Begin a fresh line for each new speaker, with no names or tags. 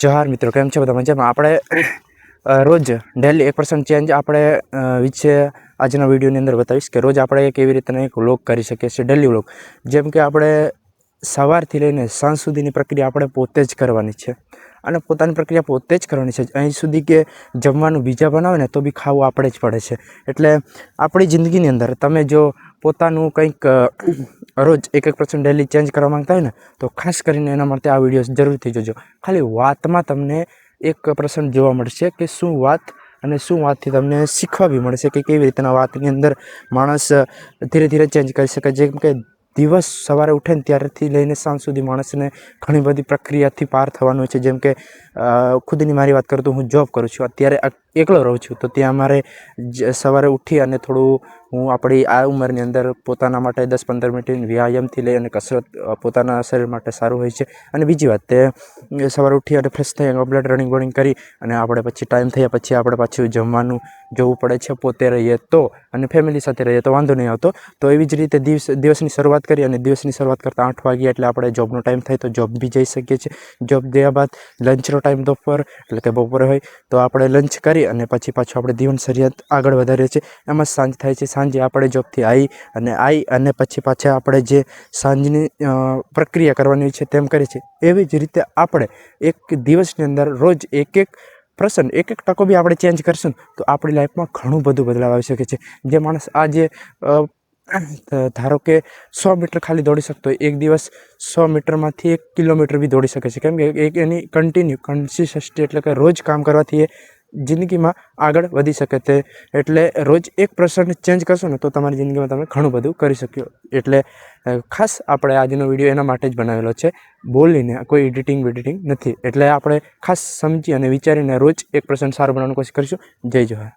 જોહાર મિત્રો, કેમ છે? બધા મજામાં? આપણે રોજ ડેલી એક પર્સન્ટ ચેન્જ આપણે વિશે આજના વિડીયોની અંદર બતાવીશ કે રોજ આપણે કેવી રીતના એક વ્લોગ કરી શકીએ છીએ ડેલી વ્લોગ જેમ કે આપણે સવારથી લઈને સાંજ સુધીની પ્રક્રિયા આપણે પોતે જ કરવાની છે. અને પોતાની પ્રક્રિયા પોતે જ કરવાની છે. અહીં સુધી કે જમવાનું બીજા બનાવે ને તો બી ખાવું આપણે જ પડે છે. એટલે આપણી જિંદગીની અંદર તમે જો પોતાનું કંઈક રોજ એક એક પર્સન્ટ ડેલી ચેન્જ કરવા માંગતા હોય ને, તો ખાસ કરીને એના માટે આ વીડિયો જરૂરથી જોજો. ખાલી વાતમાં તમને એક પ્રસંગ જોવા મળશે કે શું વાત અને શું વાતથી તમને શીખવા બી મળશે કે કેવી રીતના વાતની અંદર માણસ ધીરે ધીરે ચેન્જ કરી શકે. જેમ કે દિવસ સવારે ઉઠે ને ત્યારથી લઈને સાંજ સુધી માણસને ઘણી બધી પ્રક્રિયાથી પાર થવાનું હોય છે. જેમ કે ખુદની મારી વાત કરું તો હું જોબ કરું છું. અત્યારે એકલો રહું છું. તો ત્યાં મારે સવારે ઉઠી અને થોડું હું આપણી આ ઉંમરની અંદર પોતાના માટે દસ પંદર મિનિટ વ્યાયામથી લઈ અને કસરત પોતાના શરીર માટે સારું હોય છે. અને બીજી વાત તે સવારે ઉઠી અને ફ્રેશ થઈ કમ્પ્લેટ રનિંગ બનિંગ કરી અને આપણે પછી ટાઈમ થયા પછી આપણે પાછું જમવાનું જોવું પડે છે. પોતે રહીએ તો અને ફેમિલી સાથે રહીએ તો વાંધો નહીં આવતો. તો એવી જ રીતે દિવસ, દિવસની શરૂઆત કરી અને દિવસની શરૂઆત કરતાં આઠ વાગ્યા એટલે આપણે જોબનો ટાઈમ થાય તો જોબ બી જઈ શકીએ છીએ. જોબ ગયા બાદ લંચનો ટાઈમ બપોર, એટલે કે બપોરે હોય, તો આપણે લંચ કરી અને પછી પાછું આપણે જીવન શરૂઆત આગળ વધારીએ છીએ. એમાં સાંજ થાય છે સાંજે આપણે જોબથી આવી અને આવી અને પછી પાછા આપણે જે સાંજની પ્રક્રિયા કરવાની છે તેમ કરીએ છીએ એવી જ રીતે આપણે એક દિવસની અંદર રોજ એક એક પ્રસન્ન એક એક ટકો બી આપણે ચેન્જ કરશું તો આપણી લાઈફમાં ઘણું બધું બદલાવ આવી શકે છે. જે માણસ આજે ધારો કે સો મીટર ખાલી દોડી શકતો હોય, એક દિવસ સો મીટરમાંથી એક કિલોમીટર બી દોડી શકે છે. કેમ કે એક એની કન્ટિન્યુ કન્સિસ્ટન્સી એટલે કે રોજ કામ કરવાથી એ જિંદગીમાં આગળ વધી શકે તે એટલે રોજ એક પર્સન્ટ ચેન્જ કરશો ને તો તમારી જિંદગીમાં તમે ઘણું બધું કરી શક્યો એટલે ખાસ આપણે આજનો વીડિયો એના માટે જ બનાવેલો છે. બોલીને કોઈ એડિટિંગ વિડિટિંગ નથી. એટલે આપણે ખાસ સમજી અને વિચારીને રોજ એક પર્સન્ટ સારું બનાવવાની કોશિશ કરીશું. જય જોહાર